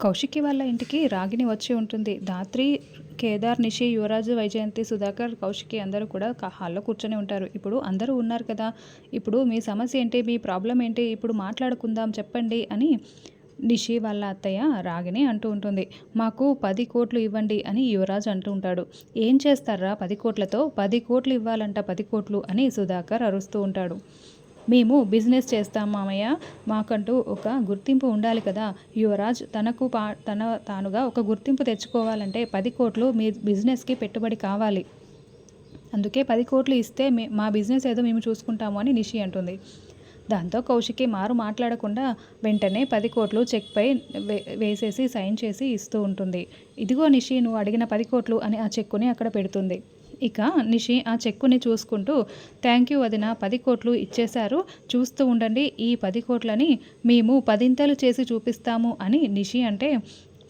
కౌశికి వాళ్ళ ఇంటికి రాగిని వచ్చి ఉంటుంది. ధాత్రి కేదార్ నిషి యువరాజు వైజయంతి సుధాకర్ కౌశికి అందరూ కూడా క- హాల్లో కూర్చొని ఉంటారు. ఇప్పుడు అందరూ ఉన్నారు కదా. ఇప్పుడు మీ సమస్య ఏంటి? మీ ప్రాబ్లం ఏంటి? ఇప్పుడు మాట్లాడుకుందాం చెప్పండి అని నిషి వాళ్ళ అత్తయ్య రాగిని అంటూ ఉంటుంది. మాకు పది కోట్లు ఇవ్వండి అని యువరాజ్ అంటూ ఉంటాడు. ఏం చేస్తారా పది కోట్లతో? పది కోట్లు ఇవ్వాలంట పది కోట్లు అని సుధాకర్ అరుస్తూ ఉంటాడు. మేము బిజినెస్ చేస్తాం మామయ్య. మాకంటూ ఒక గుర్తింపు ఉండాలి కదా. యువరాజ్ తనకు పా తన తానుగా ఒక గుర్తింపు తెచ్చుకోవాలంటే పది కోట్లు మీ బిజినెస్కి పెట్టుబడి కావాలి. అందుకే పది కోట్లు ఇస్తే మే మా బిజినెస్ ఏదో మేము చూసుకుంటాము అని నిషి అంటుంది. దాంతో కౌశికి మారు మాట్లాడకుండా వెంటనే పది కోట్లు చెక్పై వే వేసేసి సైన్ చేసి ఇస్తూ ఉంటుంది. ఇదిగో నిషి నువ్వు అడిగిన పది కోట్లు అని ఆ చెక్కుని అక్కడ పెడుతుంది. ఇక నిషి ఆ చెక్కుని చూసుకుంటూ థ్యాంక్ యూ వదిన పది కోట్లు ఇచ్చేశారు. చూస్తూ ఉండండి ఈ పది కోట్లని మేము పదింతలు చేసి చూపిస్తాము అని నిషి అంటే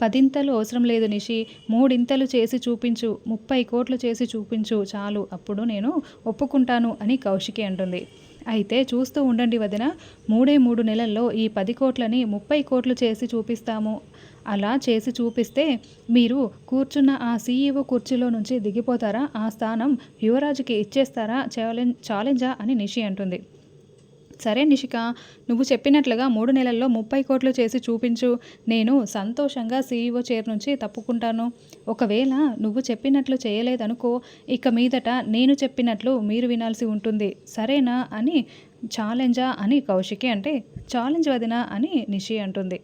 పదింతలు అవసరం లేదు నిషి. మూడింతలు చేసి చూపించు. ముప్పై కోట్లు చేసి చూపించు. చాలు. అప్పుడు నేను ఒప్పుకుంటాను అని కౌశికి అంటుంది. అయితే చూస్తూ ఉండండి వదిన. మూడే మూడు నెలల్లో ఈ పది కోట్లని ముప్పై కోట్లు చేసి చూపిస్తాము. అలా చేసి చూపిస్తే మీరు కూర్చున్న ఆ సీఈఓ కుర్చీలో నుంచి దిగిపోతారా? ఆ స్థానం యువరాజుకి ఇచ్చేస్తారా? ఛాలెంజ్ ఛాలెంజా అని నిషి అంటుంది. సరే నిషిక నువ్వు చెప్పినట్లుగా మూడు నెలల్లో ముప్పై కోట్లు చేసి చూపించు. నేను సంతోషంగా సీఈఓ చైర్ నుంచి తప్పుకుంటాను. ఒకవేళ నువ్వు చెప్పినట్లు చేయలేదనుకో ఇక మీదట నేను చెప్పినట్లు మీరు వినాల్సి ఉంటుంది. సరేనా అని ఛాలెంజా అని కౌశికి అంటే ఛాలెంజ్ వదినా అని నిషి అంటుంది.